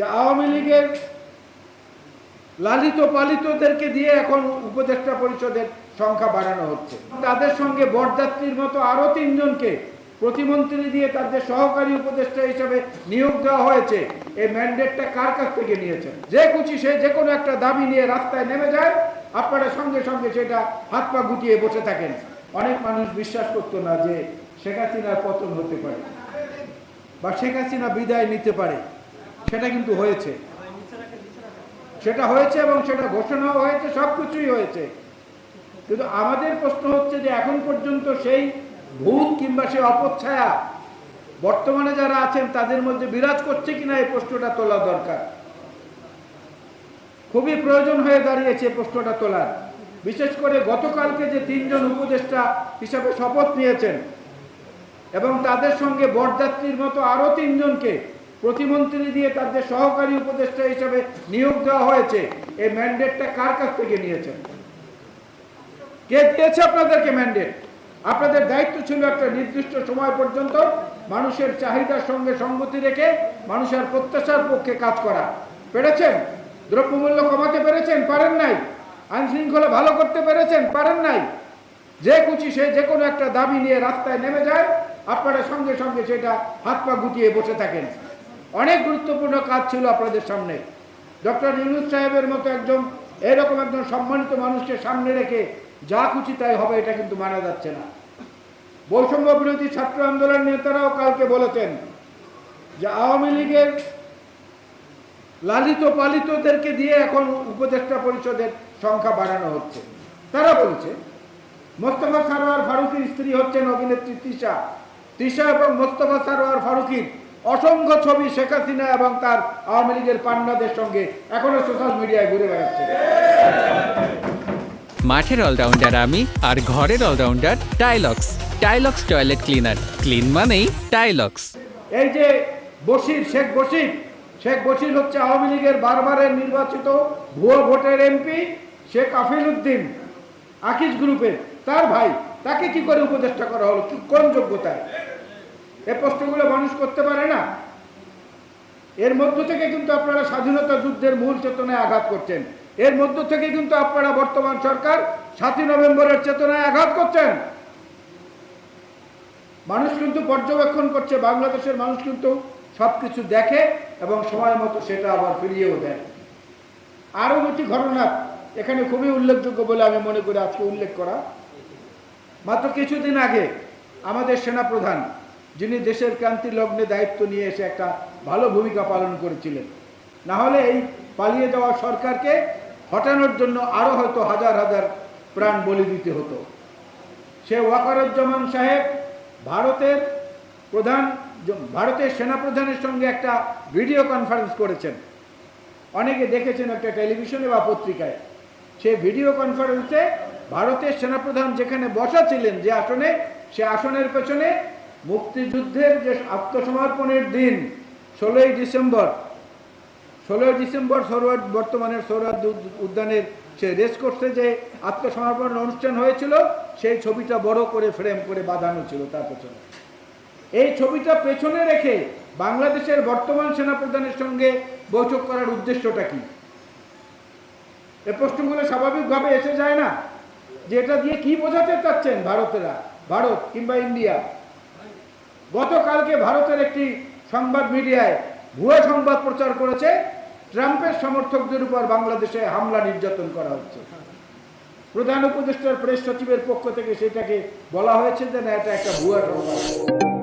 যে আওয়ামী লীগের লালিত পালিতদেরকে দিয়ে এখন উপদেষ্টা পরিষদের সংখ্যা বাড়ানো হচ্ছে। তাদের সঙ্গে বরযাত্রীর মতো আরও তিনজনকে প্রতিমন্ত্রী দিয়ে তাদের সহকারী উপদেষ্টা হিসেবে নিয়োগ দেওয়া হয়েছে। এই ম্যান্ডেটটা কার কাছ থেকে নিয়েছেন? যে খুশি সে যে কোনো একটা দাবি নিয়ে রাস্তায় নেমে যায়, আপনারা সঙ্গে সঙ্গে সেটা হাত পা গুটিয়ে বসে থাকেন। অনেক মানুষ বিশ্বাস করতো না যে শেখ হাসিনার পতন হতে পারে বা শেখ হাসিনা বিদায় নিতে পারে। সেটা কিন্তু হয়েছে। সেটা হয়েছে এবং সেটা ঘোষণাও হয়েছে সব কিছুই হয়েছে। কিন্তু আমাদের প্রশ্ন হচ্ছে যে এখন পর্যন্ত সেই ভূত কিংবা সেই অপচ্ছায়া বর্তমানে যারা আছেন, তাদের মধ্যে বিরাজ করছে কিনা এই প্রশ্নটা তোলা দরকার। খুবই প্রয়োজন হয়ে দাঁড়িয়েছে এই প্রশ্নটা তোলার। বিশেষ করে গতকালকে যে তিনজন উপদেষ্টা হিসাবে শপথ নিয়েছেন এবং তাদের সঙ্গে বরযাত্রীর মতো আরও তিনজনকে প্রতিমন্ত্রী দিয়ে তাদের সহকারী উপদেষ্টা হিসেবে নিয়োগ দেওয়া হয়েছে এই ম্যান্ডেটটা কার কাছ থেকে নিয়েছেন? কে দিয়েছে আপনাদেরকে ম্যান্ডেট আপনাদের দায়িত্ব ছিল একটা নির্দিষ্ট সময় পর্যন্ত মানুষের চাহিদার সঙ্গে সঙ্গতি রেখে মানুষের প্রত্যাশার পক্ষে কাজ করা। পেরেছেন? দ্রব্যমূল্য কমাতে পেরেছেন? পারেন নাই। আইন শৃঙ্খলা ভালো করতে পেরেছেন? পারেন নাই। যে কুচি সে যে কোনো একটা দাবি নিয়ে রাস্তায় নেমে যায়। আপনারা সঙ্গে সঙ্গে সেটা হাত পা গুটিয়ে বসে থাকেন। অনেক গুরুত্বপূর্ণ কাজ ছিল আপনাদের সামনে। ডক্টর ইউনুস সাহেবের মতো একজন, এরকম একজন সম্মানিত মানুষকে সামনে রেখে যা খুশি তাই হবে, এটা কিন্তু মানা যাচ্ছে না। বৈষম্য বিরোধী ছাত্র আন্দোলন নেতারাও কালকে বলেছেন যে আওয়ামী লীগের লালিত পালিতদেরকে দিয়ে এখন উপদেষ্টা পরিষদের সংখ্যা বাড়ানো হচ্ছে। তারা বলছে, মোস্তফা সারোয়ার ফারুকির স্ত্রী হচ্ছেন অভিনেত্রী তিশা তিশা এবং মোস্তফা সারোয়ার ফারুকির অসংখ্য ছবি শেখ হাসিনা এবং তার আওয়ামী লীগের পান্নাদের সঙ্গে এখনও সোশ্যাল মিডিয়ায় ঘুরে বেড়াচ্ছে। মাঠের অলরাউন্ডার আমি আর ঘরের all rounder Tylox Tylox toilet cleaner clean মানেই টাইলক্স এই যে বশির শেখ বশির শেখ বশির হচ্ছে আওয়ামী লীগের বারবারের নির্বাচিত ভুয়ো ভোটের এমপি শেখ আফিল উদ্দিন আকিজ গ্রুপের। তার ভাই তাকে কি করে উপদেষ্টা করা হলো? কি কোন যোগ্যতায়? এ প্রশ্নগুলো মানুষ করতে পারে না। এর মধ্য থেকে কিন্তু আপনারা স্বাধীনতা যুদ্ধের মূল চেতনায় আঘাত করছেন। এর মধ্য থেকে কিন্তু আপনারা বর্তমান সরকার সাতই নভেম্বরের চেতনায় আঘাত করছেন। মানুষ কিন্তু পর্যবেক্ষণ করছে, বাংলাদেশের মানুষ কিন্তু সব কিছু দেখে এবং সময় মতো সেটা আবার ফিরিয়েও দেয়। আরও দুটি ঘটনা এখানে খুবই উল্লেখযোগ্য বলে আমি মনে করি আজকে উল্লেখ করা। মাত্র কিছুদিন আগে আমাদের সেনাপ্রধান যিনি দেশের ক্রান্তি লগ্নে দায়িত্ব নিয়ে এসে একটা ভালো ভূমিকা পালন করেছিলেন। না হলে এই পালিয়ে যাওয়া সরকারকে হটানোর জন্য আরও হয়তো হাজার হাজার প্রাণ বলি দিতে হতো। সে ওয়াকারুজ্জামান সাহেব ভারতের প্রধান, ভারতের সেনাপ্রধানের সঙ্গে একটা ভিডিও কনফারেন্স করেছেন। অনেকে দেখেছেন একটা টেলিভিশনে বা পত্রিকায়। সে ভিডিও কনফারেন্সে ভারতের সেনাপ্রধান যেখানে বসা ছিলেন যে আসনে, সে আসনের পেছনে মুক্তিযুদ্ধের যে আত্মসমর্পণের দিন, ষোলোই ডিসেম্বর ষোলোই ডিসেম্বর সরোয়ার বর্তমানের সৌরাদ উদ্যানের সে রেস কোর্সে যে আত্মসমর্পণ অনুষ্ঠান হয়েছিল, সেই ছবিটা বড় করে ফ্রেম করে বাঁধানো ছিল তার পেছনে। এই ছবিটা পেছনে রেখে বাংলাদেশের বর্তমান সেনাপ্রধানের সঙ্গে বৈঠক করার উদ্দেশ্যটা কি? এ প্রশ্নগুলো স্বাভাবিকভাবে এসে যায় না? যে এটা দিয়ে কি বোঝাতে চাচ্ছেন ভারতেরা? ভারত কিংবা ইন্ডিয়া? গতকালকে ভারতের একটি সংবাদ মিডিয়ায় ভুয়া সংবাদ প্রচার করেছে, ট্রাম্পের সমর্থকদের উপর বাংলাদেশে হামলা নির্যাতন করা হচ্ছে। প্রধান উপদেষ্টার প্রেস সচিবের পক্ষ থেকে সেটাকে বলা হয়েছে যে না, এটা একটা ভুয়া সংবাদ।